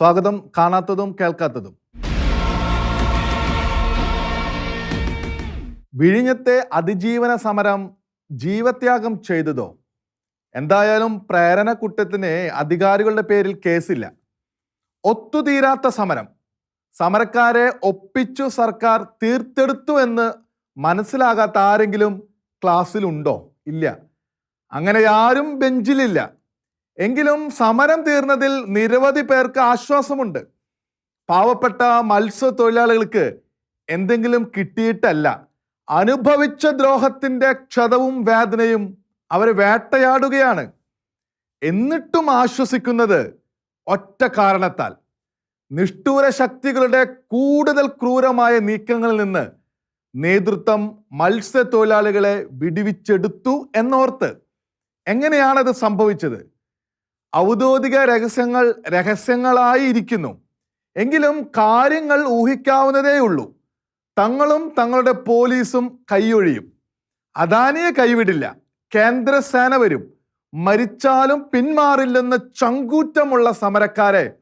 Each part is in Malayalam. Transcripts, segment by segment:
സ്വാഗതം കാണാത്തതും കേൾക്കാത്തതും. വിഴിഞ്ഞത്തെ അതിജീവന സമരം ജീവത്യാഗം ചെയ്തതോ? എന്തായാലും പ്രേരണ കുറ്റത്തിന് അധികാരികളുടെ പേരിൽ കേസില്ല. ഒത്തുതീരാത്ത സമരം. സമരക്കാരെ ഒപ്പിച്ചു സർക്കാർ തീർത്തെടുത്തു എന്ന് മനസ്സിലാകാത്ത ആരെങ്കിലും ക്ലാസ്സിലുണ്ടോ? ഇല്ല. അങ്ങനെ ആരും ബെഞ്ചിലില്ല. എങ്കിലും സമരം തീർന്നതിൽ നിരവധി പേർക്ക് ആശ്വാസമുണ്ട്. പാവപ്പെട്ട മത്സ്യത്തൊഴിലാളികൾക്ക് എന്തെങ്കിലും കിട്ടിയിട്ടല്ല. അനുഭവിച്ച ദ്രോഹത്തിന്റെ ക്ഷതവും വേദനയും അവരെ വേട്ടയാടുകയാണ്. എന്നിട്ടും ആശ്വസിക്കുന്നത് ഒറ്റ കാരണത്താൽ. നിഷ്ഠൂര ശക്തികളുടെ കൂടുതൽ ക്രൂരമായ നീക്കങ്ങളിൽ നിന്ന് നേതൃത്വം മത്സ്യത്തൊഴിലാളികളെ വിടുവിച്ചെടുത്തു എന്നോർത്ത്. എങ്ങനെയാണത് സംഭവിച്ചത്? ഔദ്യോഗിക രഹസ്യങ്ങൾ രഹസ്യങ്ങളായിരിക്കുന്നു. എങ്കിലും കാര്യങ്ങൾ ഊഹിക്കാവുന്നതേ ഉള്ളൂ. തങ്ങളും തങ്ങളുടെ പോലീസും കൈയൊഴിയും. അദാനിയെ കൈവിടില്ല. കേന്ദ്രസേന വരും. മരിച്ചാലും പിന്മാറില്ലെന്ന് ചങ്കൂറ്റമുള്ള സമരക്കാരെ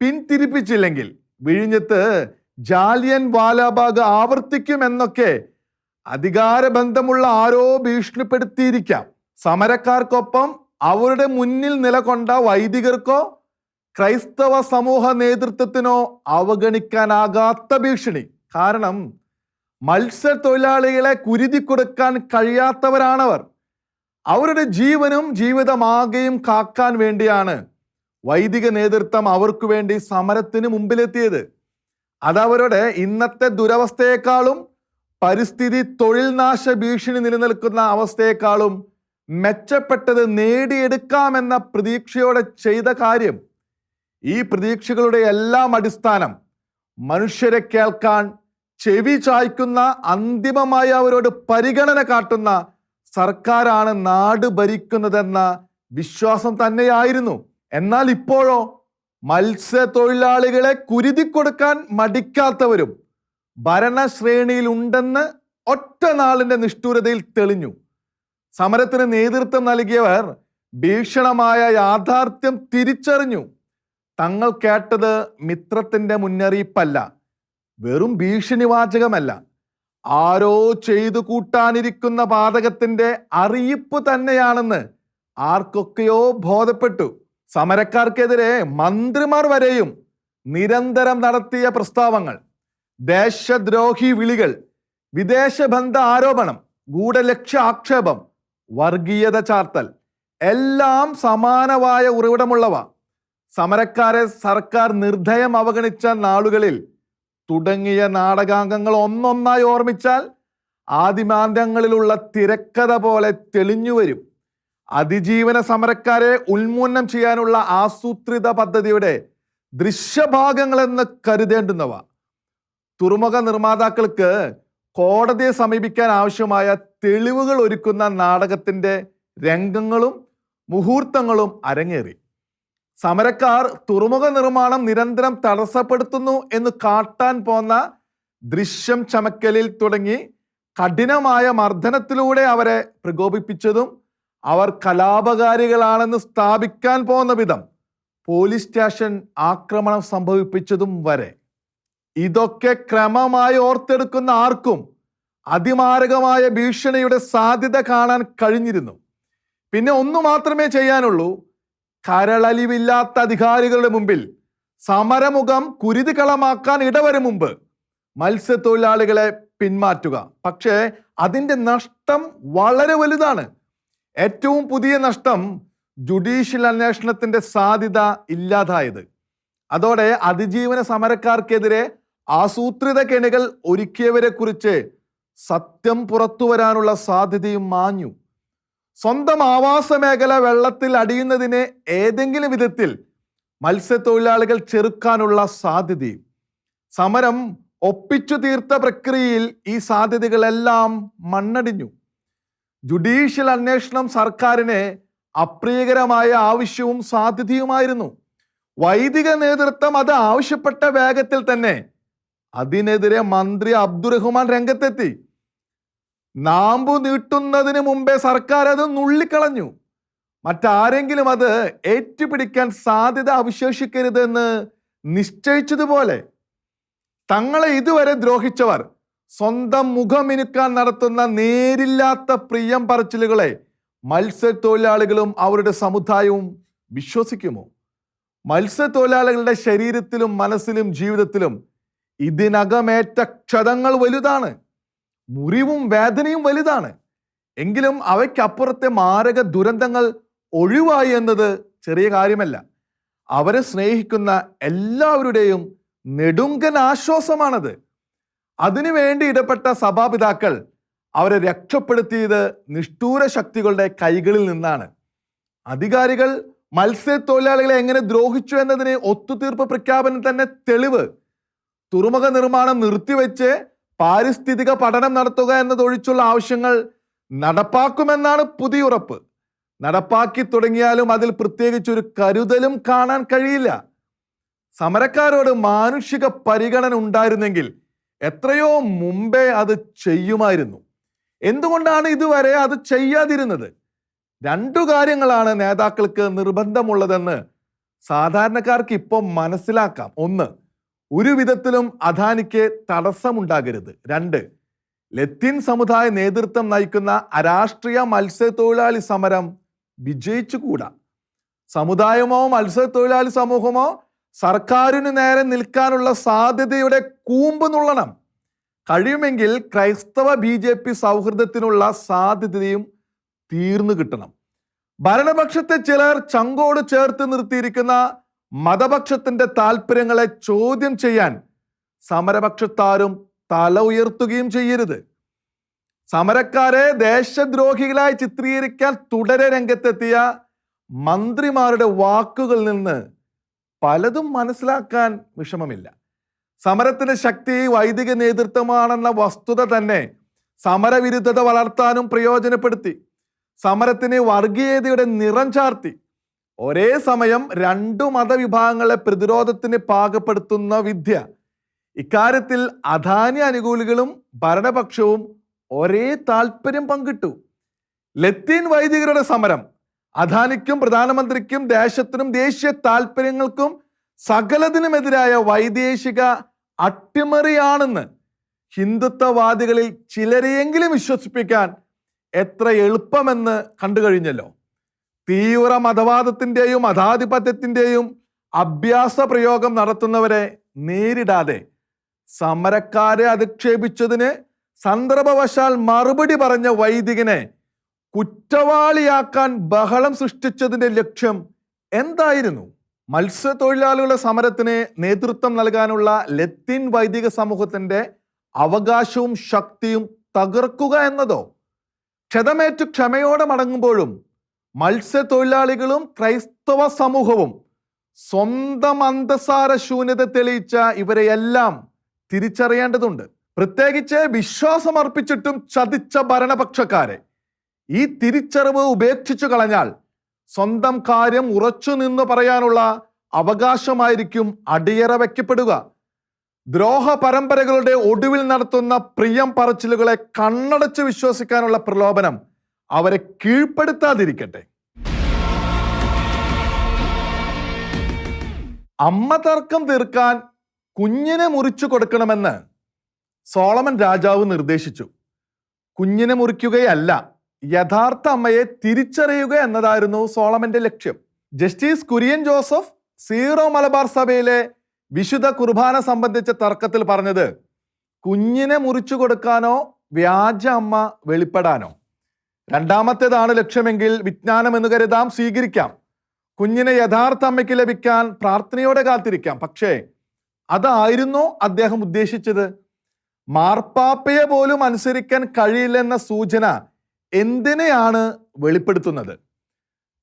പിന്തിരിപ്പിച്ചില്ലെങ്കിൽ വിഴിഞ്ഞത്ത് ജാലിയൻ വാലാബാഗ് ആവർത്തിക്കുമെന്നൊക്കെ അധികാരബന്ധമുള്ള ആരോ ഭീഷണിപ്പെടുത്തിയിരിക്കാം. സമരക്കാർക്കൊപ്പം അവരുടെ മുന്നിൽ നിലകൊണ്ട വൈദികർക്കോ ക്രൈസ്തവ സമൂഹ നേതൃത്വത്തിനോ അവഗണിക്കാനാകാത്ത ഭീഷണി. കാരണം മത്സ്യത്തൊഴിലാളികളെ കുരുതി കൊടുക്കാൻ കഴിയാത്തവരാണവർ. അവരുടെ ജീവനും ജീവിതമാകെയും കാക്കാൻ വേണ്ടിയാണ് വൈദിക നേതൃത്വം അവർക്ക് വേണ്ടി സമരത്തിന് മുമ്പിലെത്തിയത്. അതവരുടെ ഇന്നത്തെ ദുരവസ്ഥയെക്കാളും പരിസ്ഥിതി തൊഴിൽ നാശ ഭീഷണി നിലനിൽക്കുന്ന അവസ്ഥയെക്കാളും മെച്ചപ്പെട്ടത് നേടിയെടുക്കാമെന്ന പ്രതീക്ഷയോടെ ചെയ്ത കാര്യം ഈ പ്രതീക്ഷകളുടെ എല്ലാം അടിസ്ഥാനം മനുഷ്യരെ കേൾക്കാൻ ചെവി ചായ്ക്കുന്ന അന്തിമമായി അവരോട് പരിഗണന കാട്ടുന്ന സർക്കാരാണ് നാട് ഭരിക്കുന്നതെന്ന വിശ്വാസം തന്നെയായിരുന്നു. എന്നാൽ ഇപ്പോഴോ മത്സ്യത്തൊഴിലാളികളെ കുരുതി കൊടുക്കാൻ മടിക്കാത്തവരും ഭരണശ്രേണിയിൽ ഉണ്ടെന്ന് ഒറ്റ നാളിന്റെ നിഷ്ഠൂരതയിൽ തെളിഞ്ഞു. സമരത്തിന് നേതൃത്വം നൽകിയവർ ഭീഷണമായ യാഥാർത്ഥ്യം തിരിച്ചറിഞ്ഞു. തങ്ങൾ കേട്ടത് മിത്രത്തിന്റെ മുന്നറിയിപ്പല്ല വെറും ഭീഷണിവാചകമല്ല. ആരോ ചെയ്തു കൂട്ടാനിരിക്കുന്ന പാതകത്തിന്റെ അറിയിപ്പ് തന്നെയാണെന്ന് ആർക്കൊക്കെയോ ബോധപ്പെട്ടു. സമരക്കാർക്കെതിരെ മന്ത്രിമാർ വരെയും നിരന്തരം നടത്തിയ പ്രസ്താവങ്ങൾ ദേശദ്രോഹി വിളികൾ വിദേശബന്ധ ആരോപണം ഗൂഢലക്ഷ്യ ആക്ഷേപം വർഗീയത ചാർത്തൽ. എല്ലാം സമാനമായ ഉറവിടമുള്ളവ. സമരക്കാരെ സർക്കാർ നിർദ്ധയം അവഗണിച്ച നാളുകളിൽ തുടങ്ങിയ നാടകാംഗങ്ങൾ ഒന്നൊന്നായി ഓർമ്മിച്ചാൽ ആദിമാന്ത്യങ്ങളിലുള്ള തിരക്കഥ പോലെ തെളിഞ്ഞു വരും. അതിജീവന സമരക്കാരെ ഉന്മൂലനം ചെയ്യാനുള്ള ആസൂത്രിത പദ്ധതിയുടെ ദൃശ്യഭാഗങ്ങളെന്ന് കരുതേണ്ടുന്നവ. തുറമുഖ നിർമ്മാതാക്കൾക്ക് കോടതിയെ സമീപിക്കാൻ ആവശ്യമായ തെളിവുകൾ ഒരുക്കുന്ന നാടകത്തിന്റെ രംഗങ്ങളും മുഹൂർത്തങ്ങളും അരങ്ങേറി. സമരക്കാർ തുറമുഖ നിർമ്മാണം നിരന്തരം തടസ്സപ്പെടുത്തുന്നു എന്ന് കാട്ടാൻ പോന്ന ദൃശ്യം ചമക്കലിൽ തുടങ്ങി കഠിനമായ മർദ്ദനത്തിലൂടെ അവരെ പ്രകോപിപ്പിച്ചതും അവർ കലാപകാരികളാണെന്ന് സ്ഥാപിക്കാൻ പോകുന്ന വിധം പോലീസ് സ്റ്റേഷൻ ആക്രമണം സംഭവിപ്പിച്ചതും വരെ. ഇതൊക്കെ ക്രമമായി ഓർത്തെടുക്കുന്ന ആർക്കും അതിമാരകമായ ഭീഷണിയുടെ സാധ്യത കാണാൻ കഴിഞ്ഞിരുന്നു. പിന്നെ ഒന്നു മാത്രമേ ചെയ്യാനുള്ളൂ. കരളലിവില്ലാത്ത അധികാരികളുടെ മുമ്പിൽ സമരമുഖം കുരുതികളമാക്കാൻ ഇടവരും മുമ്പ് മത്സ്യത്തൊഴിലാളികളെ പിന്മാറ്റുക. പക്ഷേ അതിന്റെ നഷ്ടം വളരെ വലുതാണ്. ഏറ്റവും പുതിയ നഷ്ടം ജുഡീഷ്യൽ അന്വേഷണത്തിന്റെ സാധ്യത ഇല്ലാതായത്. അതോടെ അതിജീവന സമരക്കാർക്കെതിരെ ആസൂത്രിത കെണികൾ ഒരുക്കിയവരെ കുറിച്ച് സത്യം പുറത്തു വരാനുള്ള സാധ്യതയും മാഞ്ഞു. സ്വന്തം ആവാസ മേഖല വെള്ളത്തിൽ അടിയുന്നതിനെ ഏതെങ്കിലും വിധത്തിൽ മത്സ്യത്തൊഴിലാളികൾ ചെറുക്കാനുള്ള സാധ്യതയും. സമരം ഒപ്പിച്ചു തീർത്ത പ്രക്രിയയിൽ ഈ സാധ്യതകളെല്ലാം മണ്ണടിഞ്ഞു. ജുഡീഷ്യൽ അന്വേഷണം സർക്കാരിന് അപ്രിയകരമായ ആവശ്യവും സാധ്യതയുമായിരുന്നു. വൈദിക നേതൃത്വം അത് ആവശ്യപ്പെട്ട വേഗത്തിൽ തന്നെ അതിനെതിരെ മന്ത്രി അബ്ദുറഹ്മാൻ രംഗത്തെത്തി. നാമ്പു നീട്ടുന്നതിന് മുമ്പേ സർക്കാർ അത് നുള്ളിക്കളഞ്ഞു. മറ്റാരെങ്കിലും അത് ഏറ്റുപിടിക്കാൻ സാധ്യത അവശേഷിക്കരുതെന്ന് നിശ്ചയിച്ചതുപോലെ തങ്ങളെ ഇതുവരെ ദ്രോഹിച്ചവർ സ്വന്തം മുഖമിനുക്കാൻ നടത്തുന്ന നേരില്ലാത്ത പ്രിയം പറച്ചിലുകളെ മത്സ്യത്തൊഴിലാളികളും അവരുടെ സമുദായവും വിശ്വസിക്കുമോ? മത്സ്യത്തൊഴിലാളികളുടെ ശരീരത്തിലും മനസ്സിലും ജീവിതത്തിലും ഇതിനകമേറ്റ ക്ഷതങ്ങൾ വലുതാണ്. മുറിവും വേദനയും വലുതാണ്. എങ്കിലും അവയ്ക്കപ്പുറത്തെ മാരക ദുരന്തങ്ങൾ ഒഴിവായി എന്നത് ചെറിയ കാര്യമല്ല. അവരെ സ്നേഹിക്കുന്ന എല്ലാവരുടെയും നെടുങ്കൻ ആശ്വാസമാണത്. അതിനുവേണ്ടി ഇടപെട്ട സഭാപിതാക്കൾ അവരെ രക്ഷപ്പെടുത്തിയത് നിഷ്ഠൂര ശക്തികളുടെ കൈകളിൽ നിന്നാണ്. അധികാരികൾ മത്സ്യത്തൊഴിലാളികളെ എങ്ങനെ ദ്രോഹിച്ചു എന്നതിന് ഒത്തുതീർപ്പ് പ്രഖ്യാപനം തന്നെ തെളിവ്. തുറമുഖ നിർമ്മാണം നിർത്തിവെച്ച് പാരിസ്ഥിതിക പഠനം നടത്തുക എന്നതൊഴിച്ചുള്ള ആവശ്യങ്ങൾ നടപ്പാക്കുമെന്നാണ് പുതിയ ഉറപ്പ്. നടപ്പാക്കി തുടങ്ങിയാലും അതിൽ പ്രത്യേകിച്ച് ഒരു കരുതലും കാണാൻ കഴിയില്ല. സമരക്കാരോട് മാനുഷിക പരിഗണന ഉണ്ടായിരുന്നെങ്കിൽ എത്രയോ മുമ്പേ അത് ചെയ്യുമായിരുന്നു. എന്തുകൊണ്ടാണ് ഇതുവരെ അത് ചെയ്യാതിരുന്നത്? രണ്ടു കാര്യങ്ങളാണ് നേതാക്കൾക്ക് നിർബന്ധമുള്ളതെന്ന് സാധാരണക്കാർക്ക് ഇപ്പോൾ മനസ്സിലാക്കാം. ഒന്ന് ഒരു വിധത്തിലും അദാനിക്ക് തടസ്സമുണ്ടാകരുത്. രണ്ട് ലത്തീൻ സമുദായ നേതൃത്വം നയിക്കുന്ന അരാഷ്ട്രീയ മത്സ്യത്തൊഴിലാളി സമരം വിജയിച്ചുകൂടാ. സമുദായമോ മത്സ്യത്തൊഴിലാളി സമൂഹമോ സർക്കാരിന് നേരെ നിൽക്കാനുള്ള സാധ്യതയുടെ കൂമ്പ് നുള്ളണം. കഴിയുമെങ്കിൽ ക്രൈസ്തവ ബി ജെ പി സൗഹൃദത്തിനുള്ള സാധ്യതയും തീർന്നു കിട്ടണം. ഭരണപക്ഷത്തെ ചിലർ ചങ്കോട് ചേർത്ത് നിർത്തിയിരിക്കുന്ന മതപക്ഷത്തിന്റെ താല്പര്യങ്ങളെ ചോദ്യം ചെയ്യാൻ സമരപക്ഷത്താരും തല ഉയർത്തുകയും ചെയ്യരുത്. സമരക്കാരെ ദേശദ്രോഹികളായി ചിത്രീകരിക്കാൻ തുടരെ രംഗത്തെത്തിയ മന്ത്രിമാരുടെ വാക്കുകളിൽ നിന്ന് പലതും മനസ്സിലാക്കാൻ വിഷമമില്ല. സമരത്തിന്റെ ശക്തി വൈദിക നേതൃത്വമാണെന്ന വസ്തുത തന്നെ സമരവിരുദ്ധത വളർത്താനും പ്രയോജനപ്പെടുത്തി. സമരത്തിന് വർഗീയതയുടെ നിറം ചാർത്തി. ഒരേ സമയം രണ്ടു മതവിഭാഗങ്ങളെ പ്രതിരോധത്തിന് പാകപ്പെടുത്തുന്ന വിദ്യ. ഇക്കാര്യത്തിൽ അദാനി അനുകൂലികളും ഭരണപക്ഷവും ഒരേ താല്പര്യം പങ്കിട്ടു. ലത്തീൻ വൈദികരുടെ സമരം അദാനിക്കും പ്രധാനമന്ത്രിക്കും ദേശത്തിനും ദേശീയ താല്പര്യങ്ങൾക്കും സകലതിനുമെതിരായ വൈദേശിക അട്ടിമറിയാണെന്ന് ഹിന്ദുത്വവാദികളിൽ ചിലരെയെങ്കിലും വിശ്വസിപ്പിക്കാൻ എത്ര എളുപ്പമെന്ന് കണ്ടു കഴിഞ്ഞല്ലോ തീവ്ര മതവാദത്തിന്റെയും മതാധിപത്യത്തിന്റെയും അഭ്യാസ പ്രയോഗം നടത്തുന്നവരെ നേരിടാതെ സമരക്കാരെ അധിക്ഷേപിച്ചതിന് സന്ദർഭവശാൽ മറുപടി പറഞ്ഞ വൈദികനെ കുറ്റവാളിയാക്കാൻ ബഹളം സൃഷ്ടിച്ചതിന്റെ ലക്ഷ്യം എന്തായിരുന്നു? മത്സ്യത്തൊഴിലാളികളുടെ സമരത്തിന് നേതൃത്വം നൽകാനുള്ള ലത്തീൻ വൈദിക സമൂഹത്തിന്റെ അവകാശവും ശക്തിയും തകർക്കുക എന്നതോ? ക്ഷതമേറ്റു ക്ഷമയോടെ മടങ്ങുമ്പോഴും മത്സ്യത്തൊഴിലാളികളും ക്രൈസ്തവ സമൂഹവും സ്വന്തം അന്തസാര ശൂന്യത തെളിയിച്ച ഇവരെയെല്ലാം തിരിച്ചറിയേണ്ടതുണ്ട്. പ്രത്യേകിച്ച് വിശ്വാസമർപ്പിച്ചിട്ടും ചതിച്ച ഭരണപക്ഷക്കാരെ. ഈ തിരിച്ചറിവ് ഉപേക്ഷിച്ചു കളഞ്ഞാൽ സ്വന്തം കാര്യം ഉറച്ചു നിന്ന് പറയാനുള്ള അവകാശമായിരിക്കും അടിയറ വയ്ക്കപ്പെടുക. ദ്രോഹ പരമ്പരകളുടെ ഒടുവിൽ നടത്തുന്ന പ്രിയം പറച്ചിലുകളെ കണ്ണടച്ച് വിശ്വസിക്കാനുള്ള പ്രലോഭനം അവരെ കീഴ്പ്പെടുത്താതിരിക്കട്ടെ. അമ്മ തർക്കം തീർക്കാൻ കുഞ്ഞിനെ മുറിച്ചു കൊടുക്കണമെന്ന് സോളമൻ രാജാവ് നിർദ്ദേശിച്ചു. കുഞ്ഞിനെ മുറിക്കുകയല്ല യഥാർത്ഥ അമ്മയെ തിരിച്ചറിയുക എന്നതായിരുന്നു സോളമന്റെ ലക്ഷ്യം. Justice Kurian Joseph Syro Malabar സഭയിലെ വിശുദ്ധ കുർബാന സംബന്ധിച്ച തർക്കത്തിൽ പറഞ്ഞത് കുഞ്ഞിനെ മുറിച്ചു കൊടുക്കാനോ വ്യാജ അമ്മ വെളിപ്പെടാനോ. രണ്ടാമത്തേതാണ് ലക്ഷ്യമെങ്കിൽ വിജ്ഞാനം എന്ന് കരുതാം സ്വീകരിക്കാം. കുഞ്ഞിനെ യഥാർത്ഥ അമ്മയ്ക്ക് ലഭിക്കാൻ പ്രാർത്ഥനയോടെ കാത്തിരിക്കാം. പക്ഷേ അതായിരുന്നു അദ്ദേഹം ഉദ്ദേശിച്ചത്? മാർപ്പാപ്പയെ പോലും അനുസരിക്കാൻ കഴിയില്ലെന്ന സൂചന എന്തിനെയാണ് വെളിപ്പെടുത്തുന്നത്?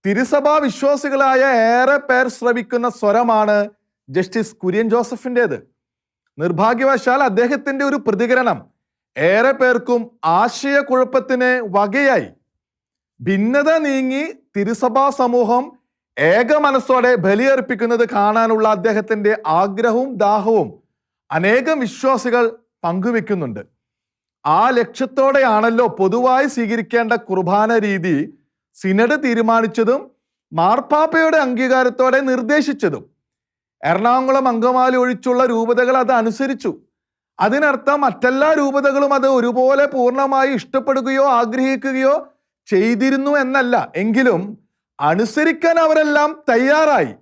തിരുസഭാ വിശ്വാസികളായ ഏറെ പേർ ശ്രവിക്കുന്ന സ്വരമാണ് ജസ്റ്റിസ് കുര്യൻ ജോസഫിന്റെത്. നിർഭാഗ്യവശാൽ അദ്ദേഹത്തിന്റെ ഒരു പ്രതികരണം ഏറെ പേർക്കും ആശയക്കുഴപ്പത്തിന് വകയായി. ഭിന്നത നീങ്ങി തിരുസഭാ സമൂഹം ഏക മനസ്സോടെ ബലിയർപ്പിക്കുന്നത് കാണാനുള്ള അദ്ദേഹത്തിന്റെ ആഗ്രഹവും ദാഹവും അനേകം വിശ്വാസികൾ പങ്കുവെക്കുന്നുണ്ട്. ആ ലക്ഷ്യത്തോടെയാണല്ലോ പൊതുവായി സ്വീകരിക്കേണ്ട കുർബാന രീതി സിനഡ് തീരുമാനിച്ചതും മാർപ്പാപ്പയുടെ അംഗീകാരത്തോടെ നിർദ്ദേശിച്ചതും. എറണാകുളം അങ്കമാലി ഒഴിച്ചുള്ള രൂപതകൾ അത് അനുസരിച്ചു. അതിനർത്ഥം മറ്റെല്ലാ രൂപതകളും അത് ഒരുപോലെ പൂർണമായി ഇഷ്ടപ്പെടുകയോ ആഗ്രഹിക്കുകയോ ചെയ്തിരുന്നു എന്നല്ല. എങ്കിലും അനുസരിക്കാൻ അവരെല്ലാം തയ്യാറായി.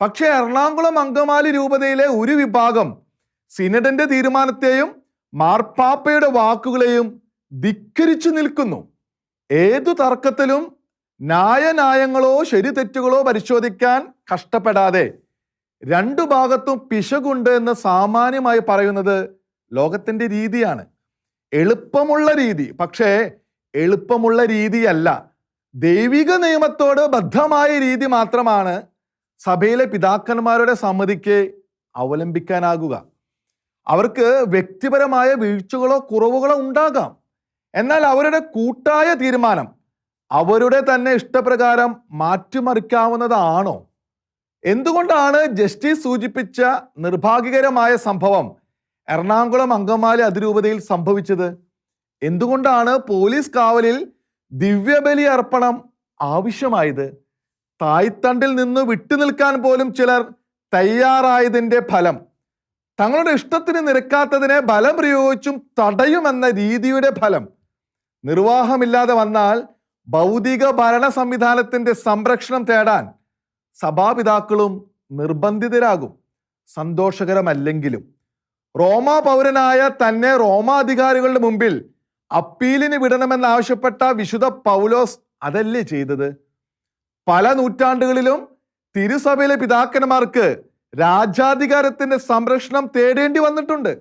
പക്ഷേ എറണാകുളം അങ്കമാലി രൂപതയിലെ ഒരു വിഭാഗം സിനഡന്റെ തീരുമാനത്തെയും മാർപ്പാപ്പയുടെ വാക്കുകളെയും ധിക്കരിച്ചു നിൽക്കുന്നു. ഏതു തർക്കത്തിലും ന്യായന്യായങ്ങളോ ശരി തെറ്റുകളോ പരിശോധിക്കാൻ കഷ്ടപ്പെടാതെ രണ്ടു ഭാഗത്തും പിശകുണ്ട് എന്ന് സാമാന്യമായി പറയുന്നത് ലോകത്തിന്റെ രീതിയാണ്. എളുപ്പമുള്ള രീതി. പക്ഷേ എളുപ്പമുള്ള രീതിയല്ല. ദൈവിക നിയമത്തോട് ബദ്ധമായ രീതി മാത്രമാണ് സഭയിലെ പിതാക്കന്മാരുടെ സമ്മതിക്ക് അവലംബിക്കാനാകുക. അവർക്ക് വ്യക്തിപരമായ വീഴ്ചകളോ കുറവുകളോ ഉണ്ടാകാം. എന്നാൽ അവരുടെ കൂട്ടായ തീരുമാനം അവരുടെ തന്നെ ഇഷ്ടപ്രകാരം മാറ്റിമറിക്കാവുന്നതാണോ? എന്തുകൊണ്ടാണ് ജസ്റ്റിസ് സൂചിപ്പിച്ച നിർഭാഗ്യകരമായ സംഭവം എറണാകുളം അങ്കമാലി അതിരൂപതയിൽ സംഭവിച്ചത്? എന്തുകൊണ്ടാണ് പോലീസ് കാവലിൽ ദിവ്യബലി അർപ്പണം ആവശ്യമായത്? തായ്തണ്ടിൽ നിന്ന് വിട്ടുനിൽക്കാൻ പോലും ചിലർ തയ്യാറായതിന്റെ ഫലം. തങ്ങളുടെ ഇഷ്ടത്തിന് നിരക്കാത്തതിനെ ബലം പ്രയോഗിച്ചും തടയുമെന്ന രീതിയുടെ ഫലം. നിർവാഹമില്ലാതെ വന്നാൽ ഭൗതിക ഭരണ സംവിധാനത്തിന്റെ സംരക്ഷണം തേടാൻ സഭാപിതാക്കളും നിർബന്ധിതരാകും. സന്തോഷകരമല്ലെങ്കിലും. റോമാ പൗരനായ തന്നെ റോമാധികാരികളുടെ മുമ്പിൽ അപ്പീലിന് വിടണമെന്നാവശ്യപ്പെട്ട വിശുദ്ധ പൗലോസ് അതല്ലേ ചെയ്തത്? പല നൂറ്റാണ്ടുകളിലും തിരുസഭയിലെ പിതാക്കന്മാർക്ക് രാജാധികാരത്തിന്റെ സംരക്ഷണം തേടേണ്ടി വന്നിട്ടുണ്ട്.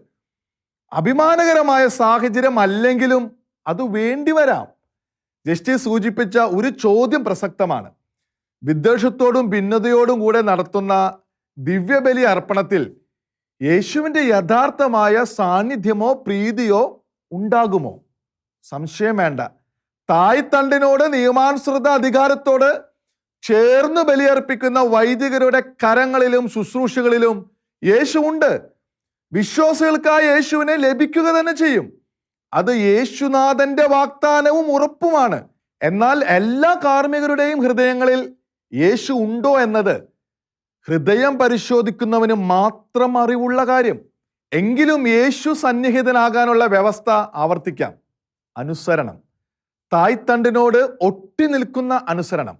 അഭിമാനകരമായ സാഹചര്യം അല്ലെങ്കിലും അത് വേണ്ടി വരാം. ജസ്റ്റിസ് സൂചിപ്പിച്ച ഒരു ചോദ്യം പ്രസക്തമാണ്. വിദ്വേഷത്തോടും ഭിന്നതയോടും കൂടെ നടത്തുന്ന ദിവ്യബലി അർപ്പണത്തിൽ യേശുവിന്റെ യഥാർത്ഥമായ സാന്നിധ്യമോ പ്രീതിയോ ഉണ്ടാകുമോ? സംശയം വേണ്ട. തായ്തണ്ടിനോട് നിയമാനുസൃത അധികാരത്തോട് ചേർന്ന് ബലിയർപ്പിക്കുന്ന വൈദികരുടെ കരങ്ങളിലും ശുശ്രൂഷകളിലും യേശു ഉണ്ട് വിശ്വാസികൾക്കായി യേശുവിനെ ലഭിക്കുക തന്നെ ചെയ്യും. അത് യേശുനാഥന്റെ വാഗ്ദാനവും ഉറപ്പുമാണ്. എന്നാൽ എല്ലാ കാർമ്മികരുടെയും ഹൃദയങ്ങളിൽ യേശു ഉണ്ടോ എന്നത് ഹൃദയം പരിശോധിക്കുന്നവന് മാത്രം അറിവുള്ള കാര്യം. എങ്കിലും യേശു സന്നിഹിതനാകാനുള്ള വ്യവസ്ഥ ആവർത്തിക്കാം. അനുസരണം. തായ്തണ്ടിനോട് ഒട്ടി നിൽക്കുന്ന അനുസരണം.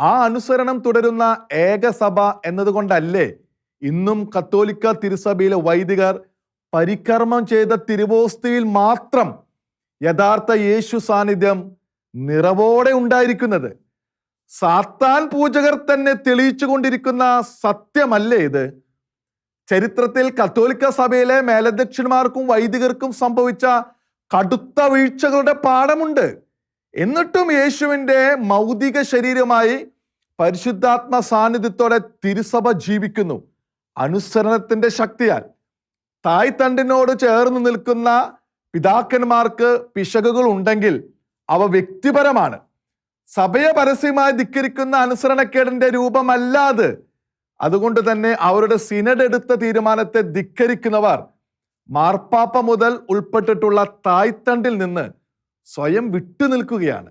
ആ അനുസരണം തുടരുന്ന ഏകസഭ എന്നതുകൊണ്ടല്ലേ ഇന്നും കത്തോലിക്ക തിരുസഭയിലെ വൈദികർ പരികർമ്മം ചെയ്ത തിരുവോസ്തിയിൽ മാത്രം യഥാർത്ഥ യേശു സാന്നിധ്യം നിറവോടെ ഉണ്ടായിരിക്കുന്നത്. സാത്താൻ പൂജകർ തന്നെ തെളിയിച്ചു കൊണ്ടിരിക്കുന്ന സത്യമല്ലേ ഇത്? ചരിത്രത്തിൽ കത്തോലിക്ക സഭയിലെ മേലധ്യക്ഷന്മാർക്കും വൈദികർക്കും സംഭവിച്ച കടുത്ത വീഴ്ചകളുടെ പാഠമുണ്ട്. എന്നിട്ടും യേശുവിന്റെ മൗതിക ശരീരമായി പരിശുദ്ധാത്മ സാന്നിധ്യത്തോടെ തിരുസഭ ജീവിക്കുന്നു. അനുസരണത്തിന്റെ ശക്തിയാൽ. തായ്തണ്ടിനോട് ചേർന്ന് നിൽക്കുന്ന പിതാക്കന്മാർക്ക് പിശകുകൾ ഉണ്ടെങ്കിൽ അവ വ്യക്തിപരമാണ്. സഭയെ പരസ്യമായി ധിക്കരിക്കുന്ന അനുസരണക്കേടിന്റെ രൂപമല്ലാതെ അതുകൊണ്ട് തന്നെ അവരുടെ സിനഡ് എടുത്ത തീരുമാനത്തെ ധിക്കരിക്കുന്നവർ മാർപ്പാപ്പ മുതൽ ഉൾപ്പെട്ടിട്ടുള്ള തായ്തണ്ടിൽ നിന്ന് സ്വയം വിട്ടുനിൽക്കുകയാണ്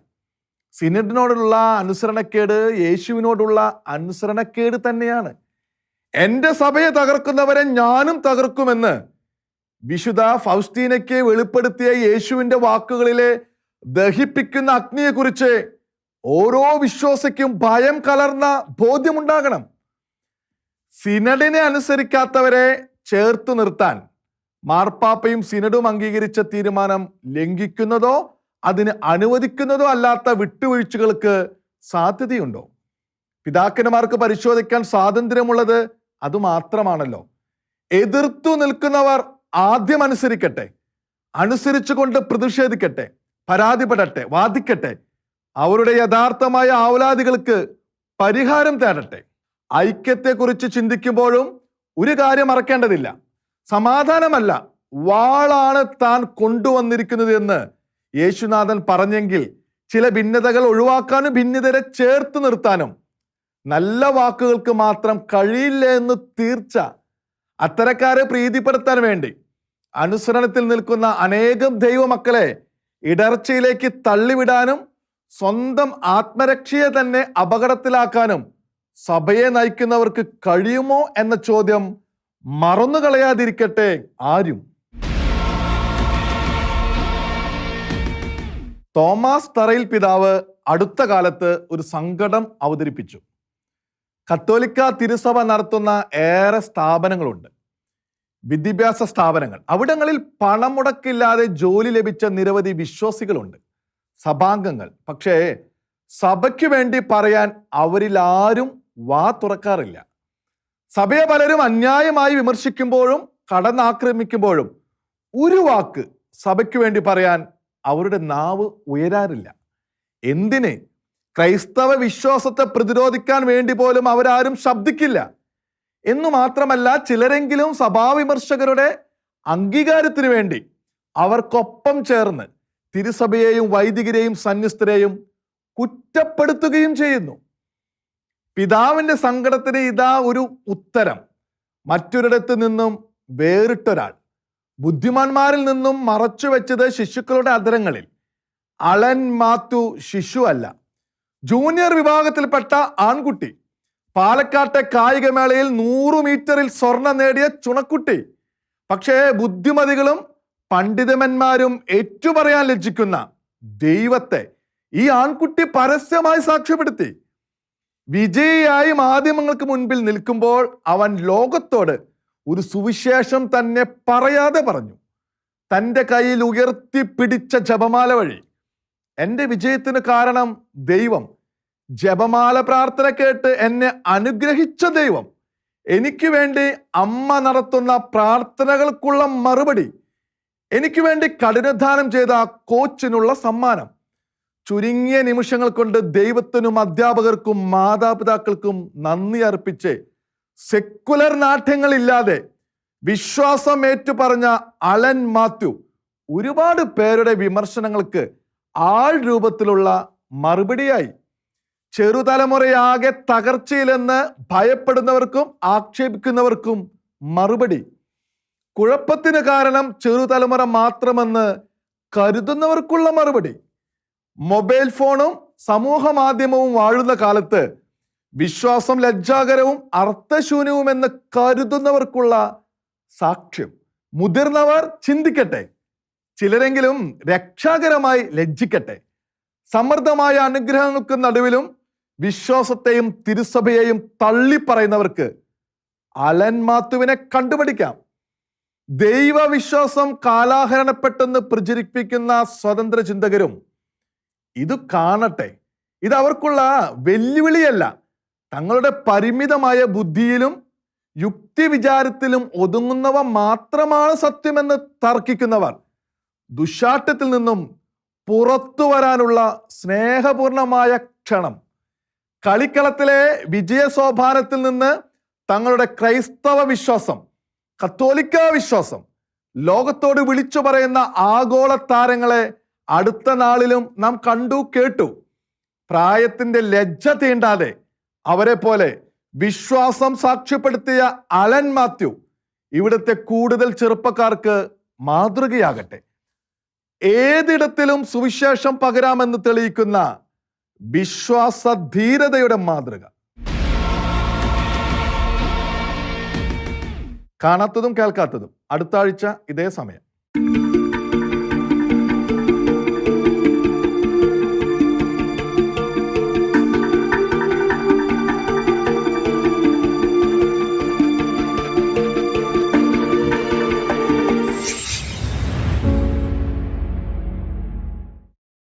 സിനഡിനോടുള്ള അനുസരണക്കേട് യേശുവിനോടുള്ള അനുസരണക്കേട് തന്നെയാണ്. എന്റെ സഭയെ തകർക്കുന്നവരെ ഞാനും തകർക്കുമെന്ന് വിശുദ്ധ ഫൗസ്റ്റീനയ്ക്ക് വെളിപ്പെടുത്തിയ യേശുവിന്റെ വാക്കുകളിലെ ദഹിപ്പിക്കുന്ന അഗ്നിയെക്കുറിച്ച് ഓരോ വിശ്വാസിക്കും ഭയം കലർന്ന ബോധ്യമുണ്ടാകണം. സിനഡിനെ അനുസരിക്കാത്തവരെ ചേർത്ത് നിർത്താൻ മാർപ്പാപ്പയും സിനഡും അംഗീകരിച്ച തീരുമാനം ലംഘിക്കുന്നതോ അതിന് അനുവദിക്കുന്നതോ അല്ലാത്ത വിട്ടുവീഴ്ചകൾക്ക് സാധ്യതയുണ്ടോ? പിതാക്കന്മാർക്ക് പരിശോധിക്കാൻ സ്വാതന്ത്ര്യമുള്ളത് അതുമാത്രമാണല്ലോ. എതിർത്തു നിൽക്കുന്നവർ ആദ്യം അനുസരിക്കട്ടെ അനുസരിച്ചുകൊണ്ട് പ്രതിഷേധിക്കട്ടെ പരാതിപ്പെടട്ടെ വാദിക്കട്ടെ. അവരുടെ യഥാർത്ഥമായ ആവലാദികൾക്ക് പരിഹാരം തേടട്ടെ. ഐക്യത്തെക്കുറിച്ച് ചിന്തിക്കുമ്പോഴും ഒരു കാര്യം മറക്കേണ്ടതില്ല. സമാധാനമല്ല. വാളാണ് താൻ കൊണ്ടുവന്നിരിക്കുന്നത് എന്ന് യേശുനാഥൻ പറഞ്ഞെങ്കിൽ ചില ഭിന്നതകൾ ഒഴിവാക്കാനും ഭിന്നതരെ ചേർത്ത് നിർത്താനും. നല്ല വാക്കുകൾക്ക് മാത്രം കഴിയില്ല എന്ന് തീർച്ച അത്തരക്കാരെ പ്രീതിപ്പെടുത്താൻ വേണ്ടി. അനുസരണത്തിൽ നിൽക്കുന്ന അനേകം ദൈവമക്കളെ ഇടർച്ചയിലേക്ക് തള്ളിവിടാനും സ്വന്തം ആത്മരക്ഷയെ തന്നെ അപകടത്തിലാക്കാനും സഭയെ നയിക്കുന്നവർക്ക് കഴിയുമോ എന്ന ചോദ്യം മറന്നു കളയാതിരിക്കട്ടെ ആരും. തോമസ് തറയിൽ പിതാവ് അടുത്ത കാലത്ത് ഒരു സങ്കടം അവതരിപ്പിച്ചു. കത്തോലിക്ക തിരുസഭ നടത്തുന്ന ഏറെ സ്ഥാപനങ്ങളുണ്ട്. വിദ്യാഭ്യാസ സ്ഥാപനങ്ങൾ. അവിടങ്ങളിൽ പണം മുടക്കില്ലാതെ ജോലി ലഭിച്ച നിരവധി വിശ്വാസികളുണ്ട്. സഭാംഗങ്ങൾ. പക്ഷേ സഭയ്ക്ക് വേണ്ടി പറയാൻ അവരിൽ ആരും വാ തുറക്കാറില്ല. സഭയെ പലരും അന്യായമായി വിമർശിക്കുമ്പോഴും കടന്നാക്രമിക്കുമ്പോഴും ഒരു വാക്ക് സഭയ്ക്ക് വേണ്ടി പറയാൻ അവരുടെ നാവ് ഉയരാറില്ല. എന്തിന്? ക്രൈസ്തവ വിശ്വാസത്തെ പ്രതിരോധിക്കാൻ വേണ്ടി പോലും അവരാരും ശബ്ദിക്കില്ല. എന്നു മാത്രമല്ല ചിലരെങ്കിലും സഭാവിമർശകരുടെ അംഗീകാരത്തിന് വേണ്ടി അവർക്കൊപ്പം ചേർന്ന് തിരുസഭയെയും വൈദികരെയും സന്യസ്തരെയും കുറ്റപ്പെടുത്തുകയും ചെയ്യുന്നു. പിതാവിന്റെ സങ്കടത്തിന് ഇതാ ഒരു ഉത്തരം. മറ്റൊരിടത്ത് നിന്നും വേറിട്ടൊരാൾ. ബുദ്ധിമാന്മാരിൽ നിന്നും മറച്ചു വെച്ചത് ശിശുക്കളുടെ അധരങ്ങളിൽ. അളൻ മാത്തു ശിശു അല്ല. ജൂനിയർ വിഭാഗത്തിൽപ്പെട്ട ആൺകുട്ടി. പാലക്കാട്ടെ കായികമേളയിൽ നൂറ് മീറ്ററിൽ സ്വർണം നേടിയ ചുണക്കുട്ടി. പക്ഷേ ബുദ്ധിമതികളും പണ്ഡിതന്മാരും ഏറ്റുപറയാൻ ലജ്ജിക്കുന്ന ദൈവത്തെ ഈ ആൺകുട്ടി പരസ്യമായി സാക്ഷ്യപ്പെടുത്തി. വിജയിയായി മാധ്യമങ്ങൾക്ക് മുൻപിൽ നിൽക്കുമ്പോൾ അവൻ ലോകത്തോട് ഒരു സുവിശേഷം തന്നെ പറയാതെ പറഞ്ഞു. തന്റെ കയ്യിൽ ഉയർത്തിപ്പിടിച്ച ജപമാല വഴി. എന്റെ വിജയത്തിന് കാരണം ദൈവം. ജപമാല പ്രാർത്ഥന കേട്ട് എന്നെ അനുഗ്രഹിച്ച ദൈവം. എനിക്ക് വേണ്ടി അമ്മ നടത്തുന്ന പ്രാർത്ഥനകൾക്കുള്ള മറുപടി. എനിക്ക് വേണ്ടി കഠിനധാനം ചെയ്ത കോച്ചിനുള്ള സമ്മാനം. ചുരുങ്ങിയ നിമിഷങ്ങൾ കൊണ്ട് ദൈവത്തിനും അധ്യാപകർക്കും മാതാപിതാക്കൾക്കും നന്ദി അർപ്പിച്ച് സെക്കുലർ നാട്യങ്ങളില്ലാതെ വിശ്വാസം ഏറ്റുപറഞ്ഞ അലൻ മാത്യു ഒരുപാട് പേരുടെ വിമർശനങ്ങൾക്ക് ആൾ രൂപത്തിലുള്ള മറുപടിയായി. ചെറുതലമുറയാകെ തകർച്ചയിലെന്ന് ഭയപ്പെടുന്നവർക്കും ആക്ഷേപിക്കുന്നവർക്കും മറുപടി. കുഴപ്പത്തിന് കാരണം ചെറുതലമുറ മാത്രമെന്ന് കരുതുന്നവർക്കുള്ള മറുപടി. മൊബൈൽ ഫോണും സമൂഹ മാധ്യമവും വാഴുന്ന കാലത്ത് വിശ്വാസം ലജ്ജാകരവും അർത്ഥശൂന്യവും എന്ന് കരുതുന്നവർക്കുള്ള സാക്ഷ്യം. മുതിർന്നവർ ചിന്തിക്കട്ടെ. ചിലരെങ്കിലും രക്ഷാകരമായി ലജ്ജിക്കട്ടെ. സമൃദ്ധമായ അനുഗ്രഹങ്ങൾക്ക് നടുവിലും വിശ്വാസത്തെയും തിരുസഭയെയും തള്ളിപ്പറയുന്നവർക്ക് അലൻ മാത്തുവിനെ കണ്ടുപിടിക്കാം. ദൈവവിശ്വാസം കാലാഹരണപ്പെട്ടെന്ന് പ്രചരിപ്പിക്കുന്ന സ്വതന്ത്ര ചിന്തകരും ഇത് കാണട്ടെ. ഇത് അവർക്കുള്ള വെല്ലുവിളിയല്ല. തങ്ങളുടെ പരിമിതമായ ബുദ്ധിയിലും യുക്തി വിചാരത്തിലും ഒതുങ്ങുന്നവ മാത്രമാണ് സത്യമെന്ന് തർക്കിക്കുന്നവർ. ദുശാട്ടത്തിൽ നിന്നും പുറത്തു വരാനുള്ള സ്നേഹപൂർണമായ ക്ഷണം. കളിക്കളത്തിലെ വിജയസോപാനത്തിൽ നിന്ന് തങ്ങളുടെ ക്രൈസ്തവ വിശ്വാസം കത്തോലിക്ക വിശ്വാസം ലോകത്തോട് വിളിച്ചു പറയുന്ന ആഗോള താരങ്ങളെ അടുത്ത നാളിലും നാം കണ്ടു കേട്ടു. പ്രായത്തിന്റെ ലജ്ജ തീണ്ടാതെ അവരെ പോലെ വിശ്വാസം സാക്ഷ്യപ്പെടുത്തിയ അലൻ മാത്യു ഇവിടുത്തെ കൂടുതൽ ചെറുപ്പക്കാർക്ക് മാതൃകയാകട്ടെ. ഏതിടത്തിലും സുവിശേഷം പകരാമെന്ന് തെളിയിക്കുന്ന വിശ്വാസധീരതയുടെ മാതൃക. കാണാത്തതും കേൾക്കാത്തതും. അടുത്ത ആഴ്ച ഇതേ സമയം.